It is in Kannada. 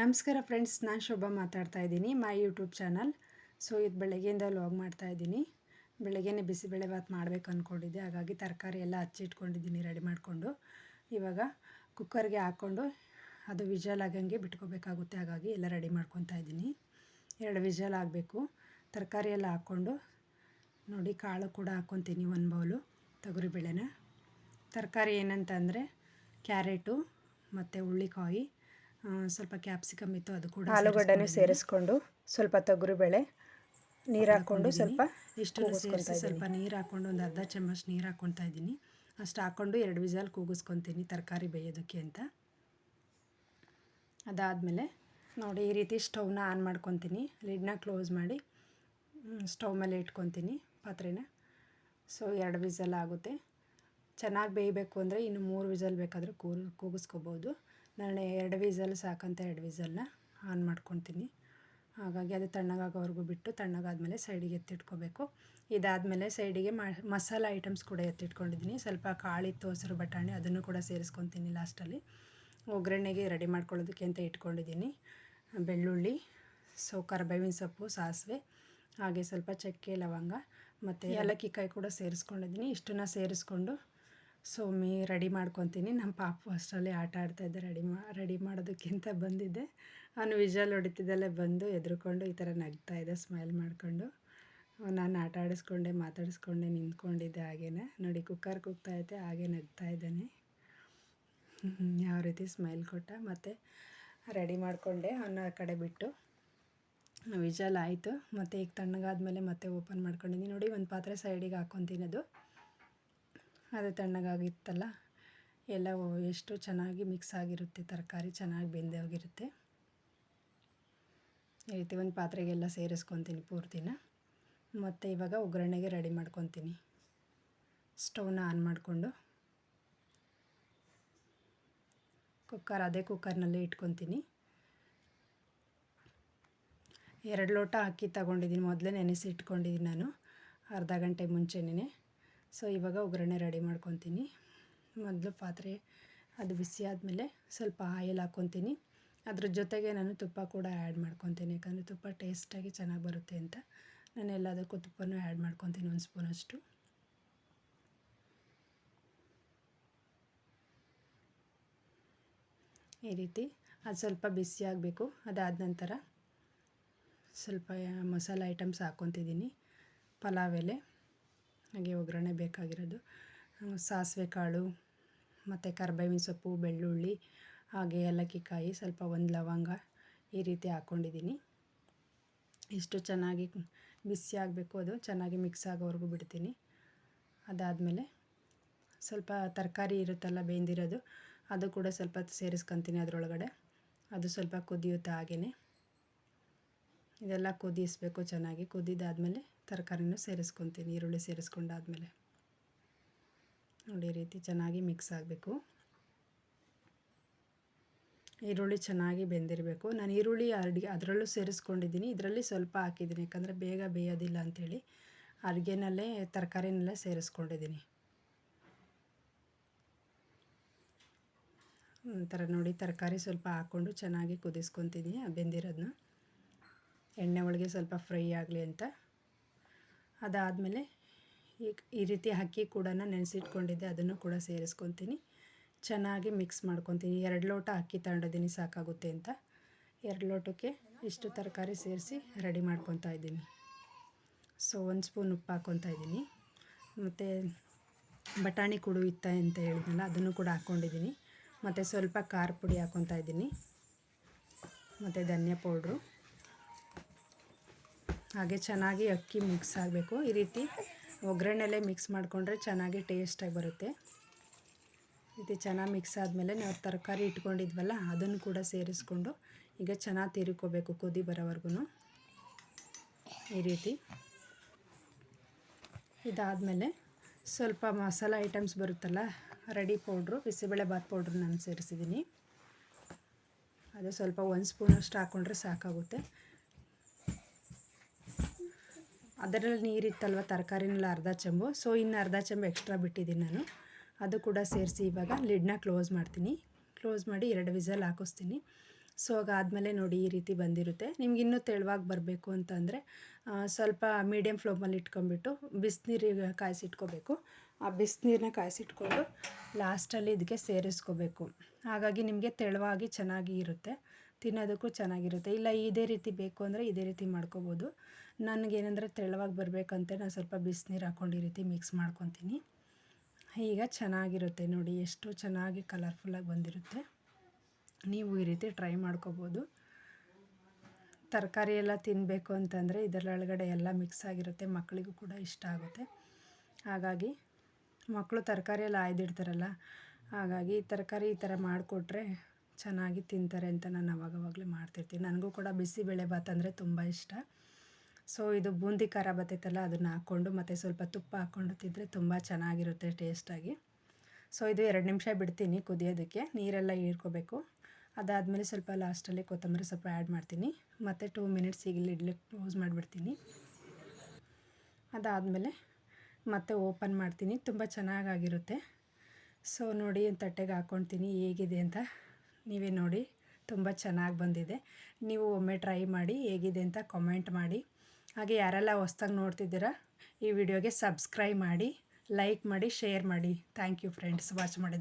ನಮಸ್ಕಾರ ಫ್ರೆಂಡ್ಸ್, ನಾನು ಶೋಭಾ ಮಾತಾಡ್ತಾ ಇದ್ದೀನಿ, ಮೈ ಯೂಟ್ಯೂಬ್ ಚಾನಲ್. ಸೊ ಇದು ಬೆಳಗ್ಗೆಯಿಂದ ಲಾಗ್ ಮಾಡ್ತಾ ಇದ್ದೀನಿ. ಬೆಳಗ್ಗೆನೇ ಬಿಸಿಬೇಳೆ ಭಾತ್ ಮಾಡಬೇಕು ಅಂದ್ಕೊಂಡಿದ್ದೆ ಹಾಗಾಗಿ ತರಕಾರಿ ಎಲ್ಲ ಹಚ್ಚಿಟ್ಕೊಂಡಿದ್ದೀನಿ ರೆಡಿ ಮಾಡಿಕೊಂಡು. ಇವಾಗ ಕುಕ್ಕರ್ಗೆ ಹಾಕ್ಕೊಂಡು ಅದು ವಿಜಲ್ ಆಗಂಗೆ ಬಿಟ್ಕೋಬೇಕಾಗುತ್ತೆ, ಹಾಗಾಗಿ ಎಲ್ಲ ರೆಡಿ ಮಾಡ್ಕೊತಾ ಇದ್ದೀನಿ. ಎರಡು ವಿಜಲ್ ಆಗಬೇಕು. ತರಕಾರಿ ಎಲ್ಲ ಹಾಕ್ಕೊಂಡು ನೋಡಿ, ಕಾಳು ಕೂಡ ಹಾಕ್ಕೊತೀನಿ ಒಂದು ಬೌಲು ತೊಗರಿಬೇಳೆನ ತರಕಾರಿ ಏನಂತಂದರೆ, ಕ್ಯಾರೆಟು ಮತ್ತು ಹುಳ್ಳಿಕಾಯಿ ಸ್ವಲ್ಪ ಕ್ಯಾಪ್ಸಿಕಮ್ ಇತ್ತು ಅದು ಕೂಡ ಆಲೂಗಡ್ಡೆನೂ ಸೇರಿಸ್ಕೊಂಡು ಸ್ವಲ್ಪ ತೊಗರಿಬೇಳೆ ನೀರು ಹಾಕ್ಕೊಂಡು ಸ್ವಲ್ಪ ಇಷ್ಟು ಸೇರಿಸಿ ಸ್ವಲ್ಪ ನೀರು ಹಾಕ್ಕೊಂಡು ಒಂದು ಅರ್ಧ ಚಮಚ ನೀರು ಹಾಕ್ಕೊತಾ ಇದ್ದೀನಿ. ಅಷ್ಟು ಹಾಕ್ಕೊಂಡು ಎರಡು ವಿಸಲ್ ಕೂಗಿಸ್ಕೊತೀನಿ ತರಕಾರಿ ಬೇಯೋದಕ್ಕೆ ಅಂತ. ಅದಾದಮೇಲೆ ನೋಡಿ ಈ ರೀತಿ ಸ್ಟೌವ್ನ ಆನ್ ಮಾಡ್ಕೊತೀನಿ. ಲಿಡ್ನ ಕ್ಲೋಸ್ ಮಾಡಿ ಸ್ಟವ್ ಮೇಲೆ ಇಟ್ಕೊತೀನಿ ಪಾತ್ರೆನ. ಸೊ ಎರಡು ವಿಸಲ್ ಆಗುತ್ತೆ. ಚೆನ್ನಾಗಿ ಬೇಯಬೇಕು ಅಂದರೆ ಇನ್ನು ಮೂರು ವಿಸಲ್ ಬೇಕಾದರೂ ಕೂಗಿಸ್ಕೋಬೋದು. ನಾನು ಎರಡು ವಿಸಲ್ ಸಾಕಂತ ಎರಡು ವಿಸಲ್ನ ಆನ್ ಮಾಡ್ಕೊತೀನಿ ಹಾಗಾಗಿ ಅದು ತಣ್ಣಗಾಗೋವರೆಗೂ ಬಿಟ್ಟು ತಣ್ಣಗಾದಮೇಲೆ ಸೈಡಿಗೆ ಎತ್ತಿಟ್ಕೋಬೇಕು. ಇದಾದಮೇಲೆ ಸೈಡಿಗೆ ಮಸಾಲ ಐಟಮ್ಸ್ ಕೂಡ ಎತ್ತಿಟ್ಕೊಂಡಿದ್ದೀನಿ. ಸ್ವಲ್ಪ ಕಾಳಿತ್ತು ಹಸಿರು ಬಟಾಣಿ ಅದನ್ನು ಕೂಡ ಸೇರಿಸ್ಕೊತೀನಿ ಲಾಸ್ಟಲ್ಲಿ. ಒಗ್ಗರಣೆಗೆ ರೆಡಿ ಮಾಡ್ಕೊಳ್ಳೋದಕ್ಕೆ ಅಂತ ಇಟ್ಕೊಂಡಿದ್ದೀನಿ. ಬೆಳ್ಳುಳ್ಳಿ ಸೊ ಕರ್ಬೇವಿನ ಸೊಪ್ಪು ಸಾಸಿವೆ ಹಾಗೆ ಸ್ವಲ್ಪ ಚಕ್ಕೆ ಲವಂಗ ಮತ್ತು ಏಲಕ್ಕಿ ಕಾಯಿ ಕೂಡ ಸೇರಿಸ್ಕೊಂಡಿದ್ದೀನಿ. ಇಷ್ಟನ್ನ ಸೇರಿಸ್ಕೊಂಡು ಸೊ ಮೀ ರೆಡಿ ಮಾಡ್ಕೊತೀನಿ. ನಮ್ಮ ಪಾಪು ಅಷ್ಟರಲ್ಲಿ ಆಟ ಆಡ್ತಾಯಿದ್ದೆ ರೆಡಿ ಮಾ, ರೆಡಿ ಮಾಡೋದಕ್ಕಿಂತ ಬಂದಿದ್ದೆ. ಅವನು ವಿಜಲ್ ಹೊಡಿತಿದ್ದಲ್ಲೇ ಬಂದು ಎದ್ರುಕೊಂಡು ಈ ಥರ ನಗ್ತಾ ಇದ್ದೆ ಸ್ಮೈಲ್ ಮಾಡಿಕೊಂಡು. ನಾನು ಆಟ ಆಡಿಸ್ಕೊಂಡೆ, ಮಾತಾಡಿಸ್ಕೊಂಡೆ, ನಿಂತ್ಕೊಂಡಿದ್ದೆ ಹಾಗೇನೆ. ನೋಡಿ, ಕುಕ್ಕರ್ ಕುಗ್ತಾ ಐತೆ ಹಾಗೆ ನಗ್ತಾ ಇದ್ದಾನೆ. ಯಾವ ರೀತಿ ಸ್ಮೈಲ್ ಕೊಟ್ಟ. ಮತ್ತು ರೆಡಿ ಮಾಡಿಕೊಂಡೆ, ಅವನ ಕಡೆ ಬಿಟ್ಟು. ವಿಜಲ್ ಆಯಿತು. ಮತ್ತು ಈಗ ತಣ್ಣಗಾದ್ಮೇಲೆ ಮತ್ತೆ ಓಪನ್ ಮಾಡ್ಕೊಂಡಿದ್ದೀನಿ. ನೋಡಿ, ಒಂದು ಪಾತ್ರೆ ಸೈಡಿಗೆ ಹಾಕ್ಕೊತೀನಿ ಅದು ಅದು ತಣ್ಣಗಾಗಿತ್ತಲ್ಲ, ಎಲ್ಲ ಎಷ್ಟು ಚೆನ್ನಾಗಿ ಮಿಕ್ಸ್ ಆಗಿರುತ್ತೆ, ತರಕಾರಿ ಚೆನ್ನಾಗಿ ಬೆಂದೆ ಹೋಗಿರುತ್ತೆ. ಈ ರೀತಿ ಒಂದು ಪಾತ್ರೆಗೆಲ್ಲ ಸೇರಿಸ್ಕೊತೀನಿ ಪೂರ್ತಿನ. ಮತ್ತು ಇವಾಗ ಒಗ್ಗರಣೆಗೆ ರೆಡಿ ಮಾಡ್ಕೊತೀನಿ. ಸ್ಟವ್ನ ಆನ್ ಮಾಡಿಕೊಂಡು. ಕುಕ್ಕರ್ ಅದೇ ಕುಕ್ಕರ್ನಲ್ಲಿ ಇಟ್ಕೊತೀನಿ. ಎರಡು ಲೋಟ ಅಕ್ಕಿ ತಗೊಂಡಿದ್ದೀನಿ, ಮೊದಲೇ ನೆನೆಸಿ ಇಟ್ಕೊಂಡಿದ್ದೀನಿ ನಾನು. ಅರ್ಧ ಗಂಟೆ ಮುಂಚೆನೇ ಸೊ, ಇವಾಗ ಒಗ್ಗರಣೆ ರೆಡಿ ಮಾಡ್ಕೊತೀನಿ. ಮೊದಲು ಪಾತ್ರೆ ಅದು ಬಿಸಿ ಆದಮೇಲೆ ಸ್ವಲ್ಪ ಆಯಿಲ್ ಹಾಕ್ಕೊತೀನಿ ಅದ್ರ ಜೊತೆಗೆ ನಾನು ತುಪ್ಪ ಕೂಡ ಆ್ಯಡ್ ಮಾಡ್ಕೊತೀನಿ. ಯಾಕಂದರೆ ತುಪ್ಪ ಟೇಸ್ಟಾಗಿ ಚೆನ್ನಾಗಿ ಬರುತ್ತೆ ಅಂತ. ನಾನು ಎಲ್ಲದಕ್ಕೂ ತುಪ್ಪನೂ ಆ್ಯಡ್ ಮಾಡ್ಕೊತೀನಿ ಒಂದು ಸ್ಪೂನಷ್ಟು ಈ ರೀತಿ ಅದು ಸ್ವಲ್ಪ ಬಿಸಿ ಆಗಬೇಕು. ಅದಾದ ನಂತರ ಸ್ವಲ್ಪ ಮಸಾಲೆ ಐಟಮ್ಸ್ ಹಾಕ್ಕೊತಿದ್ದೀನಿ ಪಲಾವ್ ಎಲೆ. ಹಾಗೆ ಒಗ್ಗರಣೆ ಬೇಕಾಗಿರೋದು. ಸಾಸಿವೆ ಕಾಳು, ಮತ್ತು ಕರ್ಬೇವಿನ ಸೊಪ್ಪು, ಬೆಳ್ಳುಳ್ಳಿ, ಹಾಗೆ ಏಲಕ್ಕಿಕಾಯಿ, ಸ್ವಲ್ಪ ಒಂದು ಲವಂಗ ಈ ರೀತಿ ಹಾಕ್ಕೊಂಡಿದ್ದೀನಿ ಇಷ್ಟು ಚೆನ್ನಾಗಿ ಬಿಸಿ ಆಗಬೇಕು ಅದು ಚೆನ್ನಾಗಿ ಮಿಕ್ಸ್ ಆಗೋವರೆಗೂ ಬಿಡ್ತೀನಿ. ಅದಾದಮೇಲೆ ಸ್ವಲ್ಪ ತರಕಾರಿ ಇರುತ್ತಲ್ಲ ಬೇಂದಿರೋದು, ಅದು ಕೂಡ ಸ್ವಲ್ಪ ಸೇರಿಸ್ಕೊತೀನಿ ಅದರೊಳಗಡೆ. ಅದು ಸ್ವಲ್ಪ ಕುದಿಯುತ್ತೆ ಹಾಗೆಯೇ ಇದೆಲ್ಲ ಕುದಿಸ್ಬೇಕು ಚೆನ್ನಾಗಿ. ಕುದಿದಾದ್ಮೇಲೆ ತರಕಾರಿನೂ ಸೇರಿಸ್ಕೊತೀನಿ, ಈರುಳ್ಳಿ ಸೇರಿಸ್ಕೊಂಡಾದ್ಮೇಲೆ. ನೋಡಿ, ಈ ರೀತಿ ಚೆನ್ನಾಗಿ ಮಿಕ್ಸ್ ಆಗಬೇಕು. ಈರುಳ್ಳಿ ಚೆನ್ನಾಗಿ ಬೆಂದಿರಬೇಕು. ನಾನು ಈರುಳ್ಳಿ ಅಡುಗೆ ಅದರಲ್ಲೂ ಸೇರಿಸ್ಕೊಂಡಿದ್ದೀನಿ. ಇದರಲ್ಲಿ ಸ್ವಲ್ಪ ಹಾಕಿದ್ದೀನಿ. ಯಾಕಂದರೆ ಬೇಗ ಬೇಯೋದಿಲ್ಲ ಅಂಥೇಳಿ ಅಡುಗೆನಲ್ಲೇ, ತರಕಾರಿನೆಲ್ಲ ಸೇರಿಸ್ಕೊಂಡಿದ್ದೀನಿ. ಒಂಥರ ನೋಡಿ, ತರಕಾರಿ ಸ್ವಲ್ಪ ಹಾಕ್ಕೊಂಡು ಚೆನ್ನಾಗಿ ಕುದಿಸ್ಕೊತೀನಿ ಬೆಂದಿರೋದನ್ನ ಎಣ್ಣೆ ಒಳಗೆ ಸ್ವಲ್ಪ ಫ್ರೈ ಆಗಲಿ ಅಂತ. ಅದಾದಮೇಲೆ ಈ ಈ ರೀತಿ ಅಕ್ಕಿ ಕೂಡ ನೆನೆಸಿಟ್ಕೊಂಡಿದ್ದೆ, ಅದನ್ನು ಕೂಡ ಸೇರಿಸ್ಕೊತೀನಿ. ಚೆನ್ನಾಗಿ ಮಿಕ್ಸ್ ಮಾಡ್ಕೊತೀನಿ. ಎರಡು ಲೋಟ ಅಕ್ಕಿ ತಗೊಂಡಿದ್ದೀನಿ, ಸಾಕಾಗುತ್ತೆ ಅಂತ. ಎರಡು ಲೋಟಕ್ಕೆ ಇಷ್ಟು ತರಕಾರಿ ಸೇರಿಸಿ ರೆಡಿ ಮಾಡ್ಕೊತಾ ಇದ್ದೀನಿ. ಸೊ ಒಂದು ಸ್ಪೂನ್ ಉಪ್ಪು ಹಾಕ್ಕೊತಾ ಇದ್ದೀನಿ. ಮತ್ತು ಬಟಾಣಿ ಕುಡು ಇತ್ತ ಅಂತ ಹೇಳಿದ್ನಲ್ಲ, ಅದನ್ನು ಕೂಡ ಹಾಕ್ಕೊಂಡಿದ್ದೀನಿ ಮತ್ತು ಸ್ವಲ್ಪ ಖಾರ ಪುಡಿ ಹಾಕ್ಕೊತಾ ಇದ್ದೀನಿ. ಮತ್ತು ಧನಿಯಾ ಪೌಡ್ರು. ಹಾಗೆ ಚೆನ್ನಾಗಿ ಅಕ್ಕಿ ಮಿಕ್ಸ್ ಆಗಬೇಕು. ಈ ರೀತಿ ಒಗ್ಗರಣೆಲೆ ಮಿಕ್ಸ್ ಮಾಡಿಕೊಂಡ್ರೆ ಚೆನ್ನಾಗಿ ಟೇಸ್ಟಾಗಿ ಬರುತ್ತೆ. ಇದು ಚೆನ್ನಾಗಿ ಮಿಕ್ಸ್ ಆದಮೇಲೆ ನಾವು ತರಕಾರಿ ಇಟ್ಕೊಂಡಿದ್ವಲ್ಲ, ಅದನ್ನು ಕೂಡ ಸೇರಿಸ್ಕೊಂಡು ಈಗ ಚೆನ್ನಾಗಿ ತಿರುಕೋಬೇಕು ಕುದಿ ಬರೋವರೆಗೂ ಈ ರೀತಿ ಇದಾದಮೇಲೆ ಸ್ವಲ್ಪ ಮಸಾಲ ಐಟಮ್ಸ್ ಬರುತ್ತಲ್ಲ ready powder bisibele bath powder ನಾನು ಸೇರಿಸಿದ್ದೀನಿ. ಅದು ಸ್ವಲ್ಪ ಒಂದು ಸ್ಪೂನಷ್ಟು ಹಾಕ್ಕೊಂಡ್ರೆ ಸಾಕಾಗುತ್ತೆ. ಅದರಲ್ಲಿ ನೀರಿತ್ತಲ್ವ ತರಕಾರಿನಲ್ಲಿ ಅರ್ಧ ಚೆಂಬು. ಸೊ ಇನ್ನು ಅರ್ಧ ಚೆಂಬು ಎಕ್ಸ್ಟ್ರಾ ಬಿಟ್ಟಿದ್ದೀನಿ ನಾನು. ಅದು ಕೂಡ ಸೇರಿಸಿ ಇವಾಗ ಲಿಡ್ನ ಕ್ಲೋಸ್ ಮಾಡ್ತೀನಿ. ಕ್ಲೋಸ್ ಮಾಡಿ ಎರಡು ವಿಸಲ್ ಹಾಕಿಸ್ತೀನಿ. ಸೊ ಅದಾದಮೇಲೆ ನೋಡಿ ಈ ರೀತಿ ಬಂದಿರುತ್ತೆ. ನಿಮ್ಗೆ ಇನ್ನೂ ತೆಳುವಾಗಿ ಬರಬೇಕು ಅಂತಂದರೆ ಸ್ವಲ್ಪ ಮೀಡಿಯಮ್ ಫ್ಲೋಮಲ್ಲಿ ಇಟ್ಕೊಂಡ್ಬಿಟ್ಟು ಬಿಸಿನೀರಿಗೆ ಕಾಯಿಸಿಟ್ಕೋಬೇಕು. ಆ ಬಿಸಿನೀರನ್ನ ಕಾಯಿಸಿಟ್ಕೊಂಡು ಲಾಸ್ಟಲ್ಲಿ ಇದಕ್ಕೆ ಸೇರಿಸ್ಕೋಬೇಕು. ಹಾಗಾಗಿ ನಿಮಗೆ ತೆಳುವಾಗಿ ಚೆನ್ನಾಗಿ ಇರುತ್ತೆ. ತಿನ್ನೋದಕ್ಕೂ ಚೆನ್ನಾಗಿರುತ್ತೆ. ಇಲ್ಲ, ಇದೇ ರೀತಿ ಬೇಕು ಅಂದರೆ ಇದೇ ರೀತಿ ಮಾಡ್ಕೋಬೋದು. ನನಗೇನೆಂದರೆ ತೆಳುವಾಗಿ ಬರಬೇಕಂತ ನಾನು ಸ್ವಲ್ಪ ಬಿಸಿನೀರು ಹಾಕ್ಕೊಂಡು ಈ ರೀತಿ ಮಿಕ್ಸ್ ಮಾಡ್ಕೊತೀನಿ. ಈಗ ಚೆನ್ನಾಗಿರುತ್ತೆ ನೋಡಿ ಎಷ್ಟು ಚೆನ್ನಾಗಿ ಕಲರ್ಫುಲ್ಲಾಗಿ ಬಂದಿರುತ್ತೆ. ನೀವು ಈ ರೀತಿ ಟ್ರೈ ಮಾಡ್ಕೋಬೋದು. ತರಕಾರಿ ಎಲ್ಲ ತಿನ್ನಬೇಕು ಅಂತಂದರೆ ಇದರೊಳಗಡೆ ಎಲ್ಲ ಮಿಕ್ಸ್ ಆಗಿರುತ್ತೆ ಮಕ್ಕಳಿಗೂ ಕೂಡ ಇಷ್ಟ ಆಗುತ್ತೆ. ಹಾಗಾಗಿ ಮಕ್ಕಳು ತರಕಾರಿ ಎಲ್ಲ ಆಯ್ದಿಡ್ತಾರಲ್ಲ, ಹಾಗಾಗಿ ತರಕಾರಿ ಈ ಥರ ಮಾಡಿಕೊಟ್ರೆ ಚೆನ್ನಾಗಿ ತಿಂತಾರೆ ಅಂತ ನಾನು ಅವಾಗವಾಗಲೇ ಮಾಡ್ತಿರ್ತೀನಿ. ನನಗೂ ಕೂಡ ಬಿಸಿಬೇಳೆ ಭಾತ್ ಅಂದರೆ ತುಂಬ ಇಷ್ಟ. ಸೊ ಇದು ಬೂಂದಿ ಖಾರ ಬರ್ತೈತಲ್ಲ ಅದನ್ನು ಹಾಕ್ಕೊಂಡು ಮತ್ತು ಸ್ವಲ್ಪ ತುಪ್ಪ ಹಾಕ್ಕೊಂಡು ತಿಂದರೆ ತುಂಬ ಚೆನ್ನಾಗಿರುತ್ತೆ ಟೇಸ್ಟಾಗಿ ಸೊ ಇದು ಎರಡು ನಿಮಿಷ ಬಿಡ್ತೀನಿ ಕುದಿಯೋದಕ್ಕೆ, ನೀರೆಲ್ಲ ಹೀರ್ಕೋಬೇಕು. ಅದಾದಮೇಲೆ ಸ್ವಲ್ಪ ಲಾಸ್ಟಲ್ಲಿ ಕೊತ್ತಂಬರಿ ಸ್ವಲ್ಪ ಆ್ಯಡ್ ಮಾಡ್ತೀನಿ. ಮತ್ತು ಟೂ ಮಿನಿಟ್ಸ್ ಈಗ ಇಡ್ಲಿ ಕ್ಲೋಸ್ ಮಾಡಿಬಿಡ್ತೀನಿ. ಅದಾದಮೇಲೆ ಮತ್ತೆ ಓಪನ್ ಮಾಡ್ತೀನಿ, ತುಂಬ ಚೆನ್ನಾಗಾಗಿರುತ್ತೆ. ಸೊ ನೋಡಿ ತಟ್ಟೆಗೆ ಹಾಕ್ಕೊಳ್ತೀನಿ, ಹೇಗಿದೆ ಅಂತ ನೀವೇ ನೋಡಿ, ತುಂಬ ಚೆನ್ನಾಗಿ ಬಂದಿದೆ. ನೀವು ಒಮ್ಮೆ ಟ್ರೈ ಮಾಡಿ, ಹೇಗಿದೆ ಅಂತ ಕಾಮೆಂಟ್ ಮಾಡಿ. ಹಾಗೆ ಯಾರೆಲ್ಲ ಹೊಸ್ದಾಗಿ ನೋಡ್ತಿದ್ದೀರಾ, ಈ ವಿಡಿಯೋಗೆ ಸಬ್ಸ್ಕ್ರೈಬ್ ಮಾಡಿ, ಲೈಕ್ ಮಾಡಿ, ಶೇರ್ ಮಾಡಿ. ಥ್ಯಾಂಕ್ ಯು ಫ್ರೆಂಡ್ಸ್ ವಾಚ್ ಮಾಡಿದ